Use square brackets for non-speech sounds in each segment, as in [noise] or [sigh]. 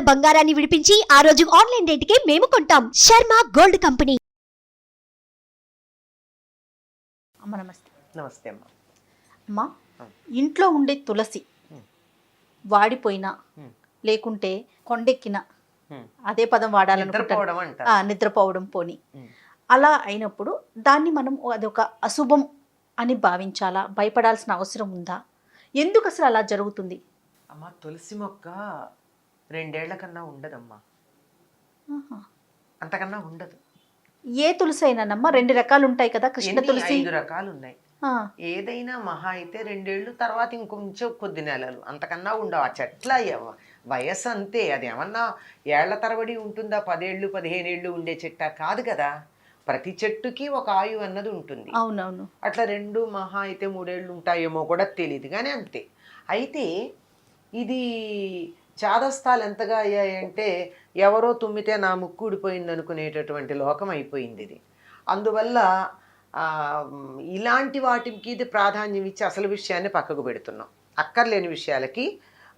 ఉన్న బంగారాన్ని విడిపించి ఆ రోజు ఆన్లైన్ రేటుకే మేము కొంటాం. Sharma gold company. అమ్మ నమస్తే. నమస్తే అమ్మ. అమ్మ ఇంట్లో ఉండే తులసి. వాడిపోయినా. లేకుంటే కొండెక్కిన. అదే పదం వాడాలనుకుంటాను. నిద్రపోవడం పోని. అలా అయినప్పుడు దాన్ని మనం అదొక అశుభం అని భావించాలా? భయపడాల్సిన అవసరం ఉందా? ఎందుకు అసలు అలా జరుగుతుంది? అమ్మ తులసి మొక్క రెండేళ్ళ కన్నా ఉండదమ్మా. అంతకన్నా ఉండదు. ఏ తులసి అయినానమ్మా రెండు రకాలు ఉంటాయి కదా కృష్ణ తులసి. ఐదు రకాలు ఉన్నాయి ఏదైనా మహా అయితే రెండేళ్ళు తర్వాత ఇంకొంచెం కొద్ది నెలలు. అంతకన్నా ఉండవు. ఆ చెట్ల వయస్సు అంతే. అది ఏమన్నా ఏళ్ళ తరబడి ఉంటుందా? పదేళ్ళు పదిహేనేళ్ళు ఉండే చెట్ట కాదు కదా. ప్రతి చెట్టుకి ఒక ఆయువు అన్నది ఉంటుంది. అవునవును. అట్లా రెండు మహా అయితే మూడేళ్ళు ఉంటాయేమో కూడా తెలియదు కానీ అంతే. అయితే ఇది చాదస్తాలు ఎంతగా అయ్యాయంటే ఎవరో తుమ్మితే నా ముక్కు ఊడిపోయింది అనుకునేటటువంటి లోకం అయిపోయింది ఇది. అందువల్ల ఇలాంటి వాటికి ఇది ప్రాధాన్యం ఇచ్చి అసలు విషయాన్ని పక్కకు పెడుతున్నాం. అక్కర్లేని విషయాలకి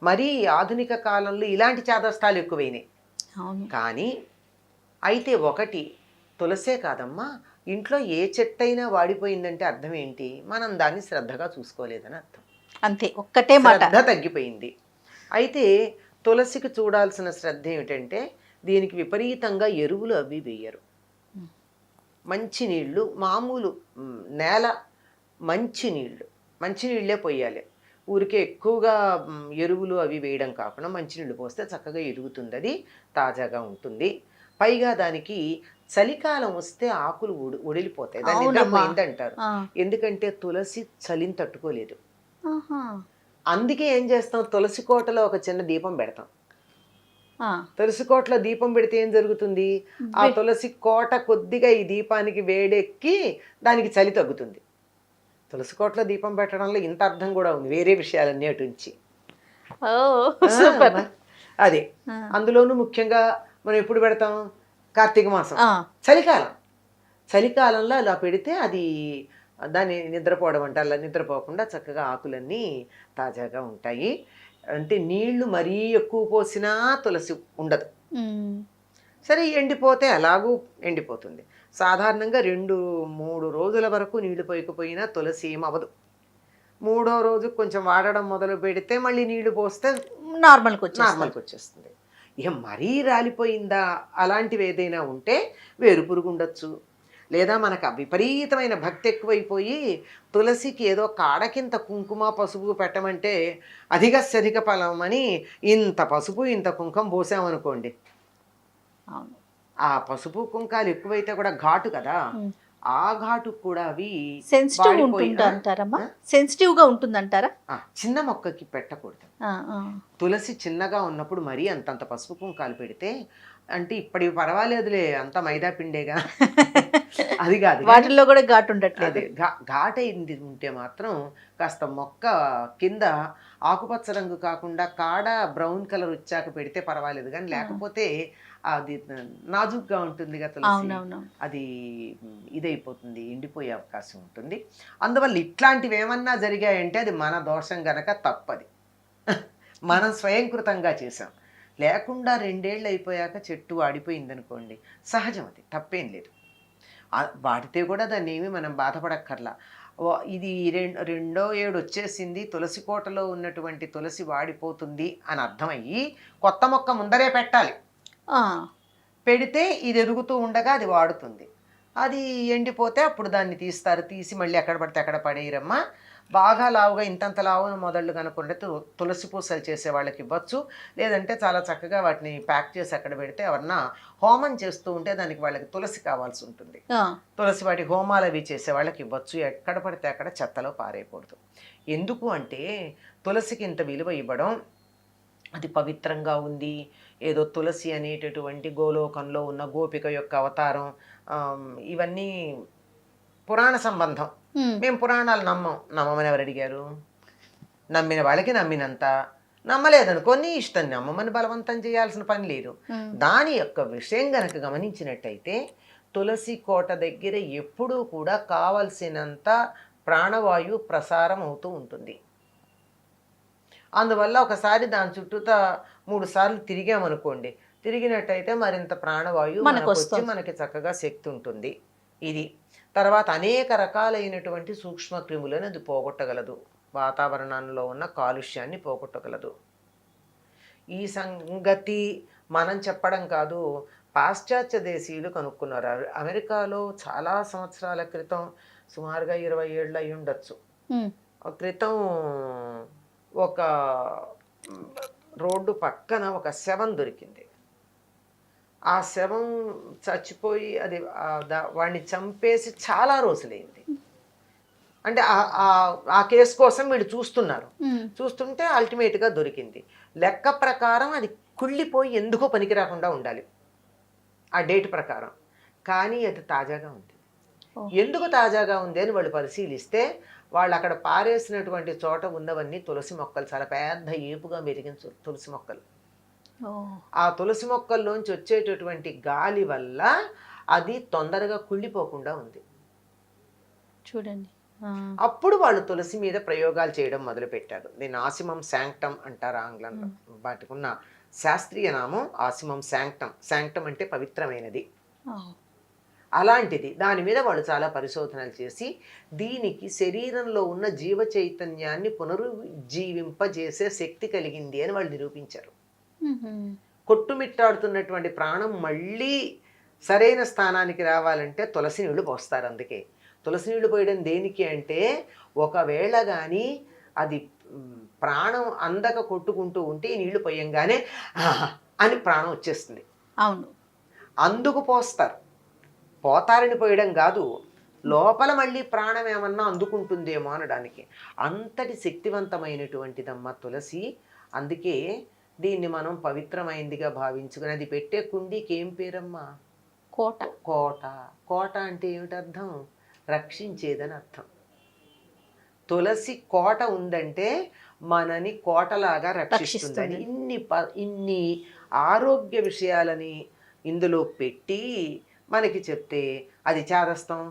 మరీ ఆధునిక కాలంలో ఇలాంటి చాదస్తాలు ఎక్కువైనాయి. కానీ అయితే ఒకటి తులసే కాదమ్మా ఇంట్లో ఏ చెట్టైనా వాడిపోయిందంటే అర్థం ఏంటి? మనం దాన్ని శ్రద్ధగా చూసుకోలేదని అర్థం. అంతే ఒక్కటే మాట. తగ్గిపోయింది. అయితే తులసికి చూడాల్సిన శ్రద్ధ ఏమిటంటే దీనికి విపరీతంగా ఎరువులు అవి వేయరు. మంచి నీళ్ళు మామూలు నేల మంచి నీళ్ళు మంచి నీళ్ళే పోయాలి. ఊరికే ఎక్కువగా ఎరువులు అవి వేయడం కాకుండా మంచినీళ్ళు పోస్తే చక్కగా ఎదుగుతుంది అది తాజాగా ఉంటుంది. పైగా దానికి చలికాలం వస్తే ఆకులు ఉడి ఉడిలిపోతాయి దాన్ని అంటారు ఎందుకంటే తులసి చలిని తట్టుకోలేదు. అందుకే ఏం చేస్తాం? తులసి కోటలో ఒక చిన్న దీపం పెడతాం. తులసి కోటలో దీపం పెడితే ఏం జరుగుతుంది? ఆ తులసి కోట కొద్దిగా ఈ దీపానికి వేడెక్కి దానికి చలి తగ్గుతుంది. తులసి కోటలో దీపం పెట్టడంలో ఇంత అర్థం కూడా ఉంది. వేరే విషయాలన్నీ అటు మరి అదే. అందులోనూ ముఖ్యంగా మనం ఎప్పుడు పెడతాం? కార్తీక మాసం. చలికాలం. చలికాలంలో అలా పెడితే అది దాన్ని నిద్రపోవడం అంటే అలా నిద్రపోకుండా చక్కగా ఆకులన్నీ తాజాగా ఉంటాయి. అంటే నీళ్ళు మరీ ఎక్కువ పోసినా తులసి ఉండదు. సరే ఎండిపోతే అలాగూ ఎండిపోతుంది. సాధారణంగా రెండు మూడు రోజుల వరకు నీళ్ళు పోయకపోయినా తులసి ఏం అవ్వదు. మూడో రోజు కొంచెం వాడడం మొదలు పెడితే మళ్ళీ నీళ్ళు పోస్తే నార్మల్కి వచ్చేస్తుంది నార్మల్కి వచ్చేస్తుంది. ఇక మరీ రాలిపోయిందా? అలాంటివి ఏదైనా ఉంటే వేరు పురుగు ఉండొచ్చు. లేదా మనకు విపరీతమైన భక్తి ఎక్కువైపోయి తులసికి ఏదో కాడకింత కుంకుమ పసుపు పెట్టమంటే అధిక ఫలం అని ఇంత పసుపు ఇంత కుంకుమ పోసామనుకోండి అవును ఆ పసుపు కుంకాలు ఎక్కువైతే కూడా ఘాటు కదా. ఆ ఘాటు కూడా అవి సెన్సిటివ్ అంటారమ్మా? సెన్సిటివ్గా ఉంటుంది అంటారా ఆ, చిన్న మొక్కకి పెట్టకూడదు. తులసి చిన్నగా ఉన్నప్పుడు మరీ అంతంత పసుపు కుంకాలు పెడితే అంటే ఇప్పటి పర్వాలేదులే అంత మైదా పిండేగా. [laughs] అది కాదు వాటిల్లో కూడా ఘాటు ఉండట్లేదు. అదే ఘా- ఘాటైంది ఉంటే మాత్రం కాస్త మొక్క కింద ఆకుపచ్చ రంగు కాకుండా కాడ బ్రౌన్ కలర్ వచ్చాక పెడితే పర్వాలేదు కానీ లేకపోతే అది నాజుగ్గా ఉంటుంది కదా అది ఇదైపోతుంది ఎండిపోయే అవకాశం ఉంటుంది. అందువల్ల ఇట్లాంటివి ఏమన్నా జరిగాయంటే అది మన దోషం గనక తప్పది. [laughs] మనం స్వయంకృతంగా చేసాం లేకుండా రెండేళ్ళు అయిపోయాక చెట్టు వాడిపోయింది అనుకోండి సహజం అది తప్పేం లేదు. వాడితే కూడా దాన్ని ఏమి మనం బాధపడక్కర్లా. ఇది రెం రెండో ఏడు వచ్చేసింది తులసి కోటలో ఉన్నటువంటి తులసి వాడిపోతుంది అని అర్థమయ్యి కొత్త మొక్క ముందరే పెట్టాలి. పెడితే ఇది ఎదుగుతూ ఉండగా అది వాడుతుంది. అది ఎండిపోతే అప్పుడు దాన్ని తీస్తారు తీసి మళ్ళీ ఎక్కడ పడితే అక్కడ పడేయరమ్మా. బాగా లావుగా ఇంతంత లావున మొదళ్ళు కనుక్కుంటే తు- తులసి పూసలు చేసే వాళ్ళకి ఇవ్వచ్చు. లేదంటే చాలా చక్కగా వాటిని ప్యాక్ చేసి అక్కడ పెడితే ఎవరన్నా హోమం చేస్తూ ఉంటే దానికి వాళ్ళకి తులసి కావాల్సి ఉంటుంది. తులసి వాటి హోమాలు అవి చేసే వాళ్ళకి ఇవ్వచ్చు. ఎక్కడ పడితే అక్కడ చెత్తలో పారేయకూడదు. ఎందుకు అంటే తులసికి ఇంత విలువ ఇవ్వడం అది పవిత్రంగా ఉంది. ఏదో తులసి అనేటటువంటి గోలోకంలో ఉన్న గోపిక యొక్క అవతారం ఇవన్నీ పురాణ సంబంధం. మేము పురాణాలు నమ్మం. నమ్మమని ఎవరు అడిగారు? నమ్మిన వాళ్ళకి నమ్మినంత. నమ్మలేదనుకో నీ ఇష్టం నమ్మమని బలవంతం చేయాల్సిన పని లేదు. దాని యొక్క విషయం గనక గమనించినట్టయితే తులసి కోట దగ్గర ఎప్పుడూ కూడా కావలసినంత ప్రాణవాయు ప్రసారం అవుతూ ఉంటుంది. అందువల్ల ఒకసారి దాని చుట్టూత మూడు సార్లు తిరిగామనుకోండి తిరిగినట్టయితే మరింత ప్రాణవాయువు మనకు వచ్చి. మనకి చక్కగా శక్తి ఉంటుంది. ఇది తర్వాత అనేక రకాలైనటువంటి సూక్ష్మ క్రిములను అది పోగొట్టగలదు. వాతావరణంలో ఉన్న కాలుష్యాన్ని పోగొట్టగలదు. ఈ సంగతి మనం చెప్పడం కాదు పాశ్చాత్య దేశీయులు కనుక్కున్నారు. అమె- అమెరికాలో చాలా సంవత్సరాల క్రితం సుమారుగా ఇరవై ఏళ్ళు అయి ఉండొచ్చు. క్రితం ఒక రోడ్డు పక్కన ఒక శవం దొరికింది. ఆ శవం చచ్చిపోయి అది వాడిని చంపేసి చాలా రోజులైంది. అంటే ఆ- కేసు కోసం వీళ్ళు చూస్తున్నారు. చూస్తుంటే అల్టిమేట్గా దొరికింది. లెక్క ప్రకారం అది కుళ్ళిపోయి ఎందుకో పనికి రాకుండా ఉండాలి. ఆ డేట్ ప్రకారం. కానీ అది తాజాగా ఉంది. ఎందుకు తాజాగా ఉంది అని వాళ్ళు పరిశీలిస్తే వాళ్ళు అక్కడ పారేసినటువంటి చోట ఉన్నవన్నీ తులసి మొక్కలు చాలా పెద్ద ఏపుగా మెరిగిన తుల- తులసి మొక్కలు. ఆ తులసి మొక్కల్లోంచి వచ్చేటటువంటి గాలి వల్ల అది తొందరగా కుళ్ళిపోకుండా ఉంది. చూడండి. అప్పుడు వాళ్ళు తులసి మీద ప్రయోగాలు చేయడం మొదలుపెట్టారు. దీన్ని ఆసిమం శాంక్టమ్ అంటారు ఆంగ్లంలో. వాటికి ఉన్న శాస్త్రీయ నామం ఆసిమం శాంక్టమ్. శాంక్టమ్ అంటే పవిత్రమైనది. అలాంటిది దాని మీద వాళ్ళు చాలా పరిశోధనలు చేసి దీనికి శరీరంలో ఉన్న జీవ చైతన్యాన్ని పునరుజ్జీవింపజేసే శక్తి కలిగింది అని వాళ్ళు నిరూపించారు. కొట్టుమిట్టాడుతున్నటువంటి ప్రాణం మళ్ళీ సరైన స్థానానికి రావాలంటే తులసి నీళ్ళు పోస్తారు అందుకే. తులసి నీళ్ళు పోయడం దేనికి అంటే ఒకవేళ కానీ అది ప్రాణం అందక కొట్టుకుంటూ ఉంటే ఈ నీళ్ళు పోయంగానే అని ప్రాణం వచ్చేస్తుంది. అవును. అందుకు పోస్తారు. పోతారని పోయడం కాదు. లోపల మళ్ళీ ప్రాణం ఏమన్నా అందుకుంటుందేమో అనడానికి. అంతటి శక్తివంతమైనటువంటిదమ్మ తులసి. అందుకే దీన్ని మనం పవిత్రమైందిగా భావించుకుని అది పెట్టే కుండీకి ఏం పేరమ్మా? కోట. కోట. కోట అంటే ఏమిటి అర్థం రక్షించేదని అర్థం. తులసి కోట ఉందంటే మనని కోటలాగా రక్షిస్తుందని. రక్షిస్తుంది. ఇన్ని ప ఇన్ని ఆరోగ్య విషయాలని ఇందులో పెట్టి మనకి చెప్తే అది చేదస్తాం.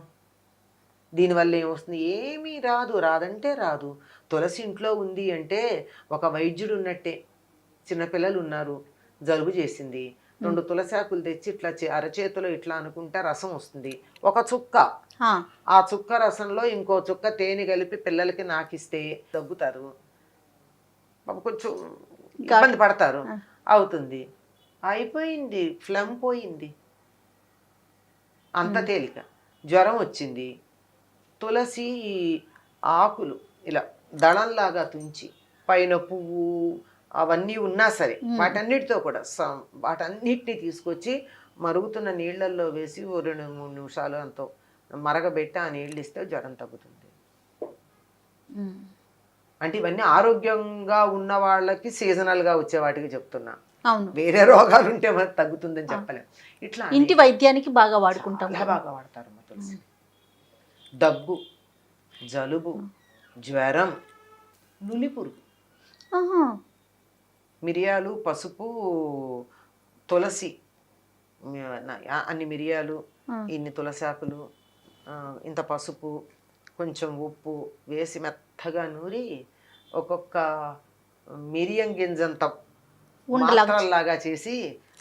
దీనివల్ల ఏమొస్తుంది? ఏమీ రాదు. రాదంటే రాదు. తులసి ఇంట్లో ఉంది అంటే ఒక వైద్యుడు ఉన్నట్టే చిన్నపిల్లలు ఉన్నారు జలుబు చేసింది. రెండు తులసాకులు తెచ్చి ఇట్లా అరచేతిలో ఇట్లా అనుకుంటే రసం వస్తుంది. ఒక చుక్క. ఆ, చుక్క రసంలో ఇంకో చుక్క తేనె కలిపి పిల్లలకి నాకిస్తే దగ్గుతారు. కొంచెం ఇబ్బంది పడతారు. అవుతుంది. అయిపోయింది. ఫ్లమ్ పోయింది. అంత తేలిక. జ్వరం వచ్చింది. తులసి ఆకులు ఇలా దళంలాగా తుంచి పైన పువ్వు అవన్నీ ఉన్నా సరే. వాటన్నిటితో కూడా వాటన్నిటిని తీసుకొచ్చి మరుగుతున్న నీళ్ళల్లో వేసి ఓ రెండు మూడు నిమిషాలు అంతో మరగబెట్టి ఆ నీళ్ళు ఇస్తే జ్వరం తగ్గుతుంది. అంటే ఇవన్నీ ఆరోగ్యంగా ఉన్న వాళ్ళకి సీజనల్గా వచ్చే వాటికి చెప్తున్నా. వేరే రోగాలు ఉంటే మనకు తగ్గుతుందని చెప్పలేం. ఇట్లా ఇంటి వైద్యానికి బాగా వాడుకుంటాం బాగా వాడతారు తులసి. దగ్గు జలుబు జ్వరం నులిపురుగు. మిరియాలు పసుపు తులసి అన్ని మిరియాలు ఇన్ని తులసాకులు ఆ, ఇంత పసుపు కొంచెం ఉప్పు వేసి మెత్తగా నూరి ఒక్కొక్క మిరియం గింజంత ఉండలాగా మాత్రల్లాగా చేసి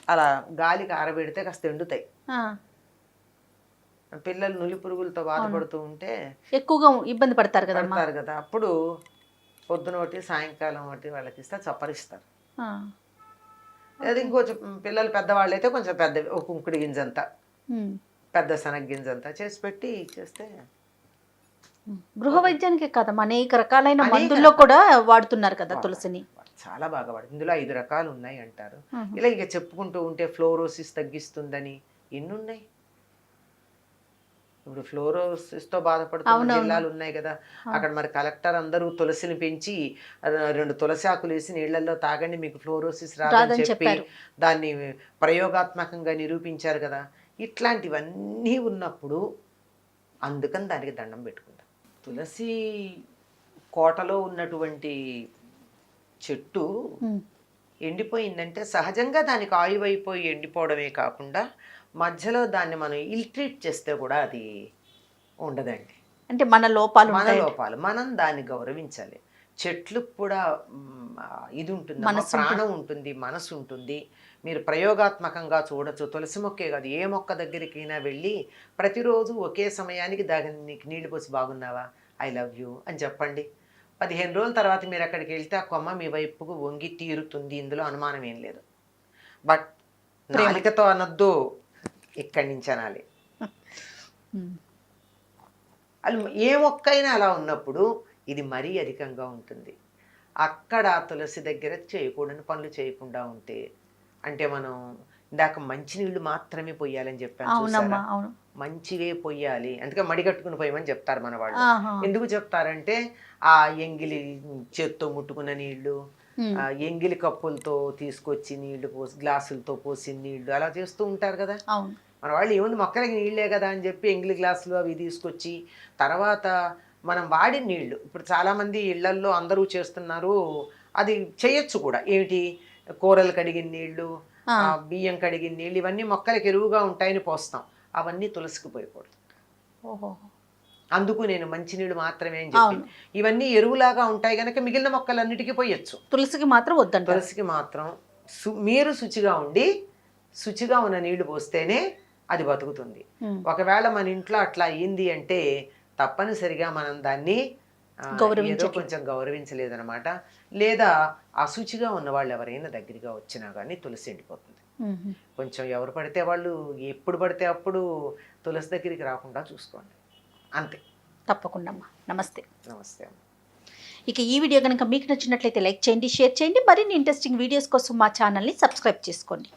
అలా గాలికి ఆరబెడితే కాస్త ఎండుతాయి. పిల్లలు నులి పురుగులతో బాధపడుతూ ఉంటే ఎక్కువగా ఇబ్బంది పడతారు కదమ్మా. పడతారు కదా అప్పుడు పొద్దున ఒకటి సాయంకాలం ఒకటి వాళ్ళకి ఇస్తే చప్పరిస్తారు. అది ఇంకొంచెం పిల్లలు పెద్దవాళ్ళు అయితే కొంచెం పెద్ద ఒక కుంకుడి గింజంతా. పెద్ద శనగ గింజంతా చేసి పెట్టి ఉమ్. గృహ వైద్యానికే కాదమ్మా అనేక రకాలైన మందుల్లో కూడా వాడుతున్నారు కదా తులసిని. చాలా బాగా పడుతుంది ఇందులో ఐదు రకాలు ఉన్నాయి అంటారు. ఇలా ఇక చెప్పుకుంటూ ఉంటే ఫ్లోరోసిస్ తగ్గిస్తుందని ఎన్ని ఉన్నాయి ఇప్పుడు ఫ్లోరోసిస్తో బాధపడుతున్న. జిల్లాలు ఉన్నాయి కదా. అక్కడ మరి కలెక్టర్ అందరూ తులసిని పెంచి రెండు తులసి ఆకులు వేసి నీళ్ళలో తాగండి మీకు ఫ్లోరోసిస్ రాదని చెప్పి. దాన్ని ప్రయోగాత్మకంగా నిరూపించారు కదా. ఇట్లాంటివన్నీ ఉన్నప్పుడు అందుకని దానికి దండం పెట్టుకుంటాం. తులసి కోటలో ఉన్నటువంటి చెట్టు ఎండిపోయిందంటే సహజంగా దానికి ఆయువు అయిపోయి ఎండిపోవడమే కాకుండా మధ్యలో దాన్ని మనం ఇల్ట్రీట్ చేస్తే కూడా అది ఉండదండి. అంటే మన లోపాలు మన లోపాలు మనం దాన్ని గౌరవించాలి. చెట్లు కూడా ఇది ఉంటుంది మనసు ప్రాణం ఉంటుంది మనసు ఉంటుంది. మీరు ప్రయోగాత్మకంగా చూడొచ్చు. తులసి మొక్కే కాదు ఏ మొక్క దగ్గరికైనా వెళ్ళి ప్రతిరోజు ఒకే సమయానికి దానికి నీళ్ళు పోసి బాగున్నావా? ఐ లవ్ యూ అని చెప్పండి. పదిహేను రోజుల తర్వాత మీరు అక్కడికి వెళ్తే ఆ కొమ్మ మీ వైపుకు వంగి తీరుతుంది. ఇందులో అనుమానం ఏం లేదు. బట్. నాలికతో అనొద్దు. ఇక్కడి నుంచి అనాలి. అది ఏ మొక్కైనా అలా ఉన్నప్పుడు ఇది మరీ అధికంగా ఉంటుంది. అక్కడ తులసి దగ్గర చేయకూడని పనులు చేయకుండా ఉంటే అంటే మనం ఇందాక మంచినీళ్ళు మాత్రమే పొయ్యాలని చెప్పాను మంచివే పొయ్యాలి. అందుకే మడిగట్టుకుని పోయమని చెప్తారు మన వాళ్ళు. ఎందుకు చెప్తారంటే ఆ ఎంగిలి చేత్తో ముట్టుకున్న నీళ్ళు ఎంగిలి కప్పులతో తీసుకొచ్చి నీళ్ళు పోసి గ్లాసులతో పోసి నీళ్ళు అలా చేస్తూ ఉంటారు కదా? మన వాళ్ళు ఏముంది మొక్కలకి నీళ్ళే కదా అని చెప్పి ఎంగిలి గ్లాసులు అవి తీసుకొచ్చి తర్వాత మనం వాడిన నీళ్ళు ఇప్పుడు చాలామంది ఇళ్ళల్లో అందరూ చేస్తున్నారు. అది చేయొచ్చు కూడా. ఏమిటి? కూరలు కడిగిన నీళ్ళు బియ్యం కడిగిన నీళ్ళు ఇవన్నీ మొక్కలకి ఎరువుగా ఉంటాయని పోస్తాం. అవన్నీ తులసికి పోయకూడదు ఓహో. అందుకు నేను మంచినీళ్ళు మాత్రమే అని చెప్పి. ఇవన్నీ ఎరువులాగా ఉంటాయి కనుక మిగిలిన మొక్కలన్నిటికీ పోయొచ్చు. తులసికి మాత్రం వద్దంటారు. తులసికి మాత్రం మీరు శుచిగా ఉండి శుచిగా ఉన్న నీళ్ళు పోస్తేనే అది బతుకుతుంది. ఒకవేళ మన ఇంట్లో అట్లా అయ్యింది అంటే తప్పనిసరిగా మనం దాన్ని ఏదో. కొంచెం గౌరవించలేదన్నమాట. లేదా అశుచిగా ఉన్న వాళ్ళు ఎవరైనా దగ్గరగా వచ్చినా కానీ తులసి ఎండిపోతుంది. కొంచెం ఎవరు పడితే వాళ్ళు ఎప్పుడు పడితే అప్పుడు తులసి దగ్గరికి రాకుండా చూసుకోండి. అంతే. తప్పకుండా అమ్మా నమస్తే. నమస్తే అమ్మ. ఇక ఈ వీడియో కనుక మీకు నచ్చినట్లయితే లైక్ చేయండి షేర్ చేయండి. మరిన్ని ఇంట్రెస్టింగ్ వీడియోస్ కోసం మా ఛానల్ని సబ్స్క్రైబ్ చేసుకోండి.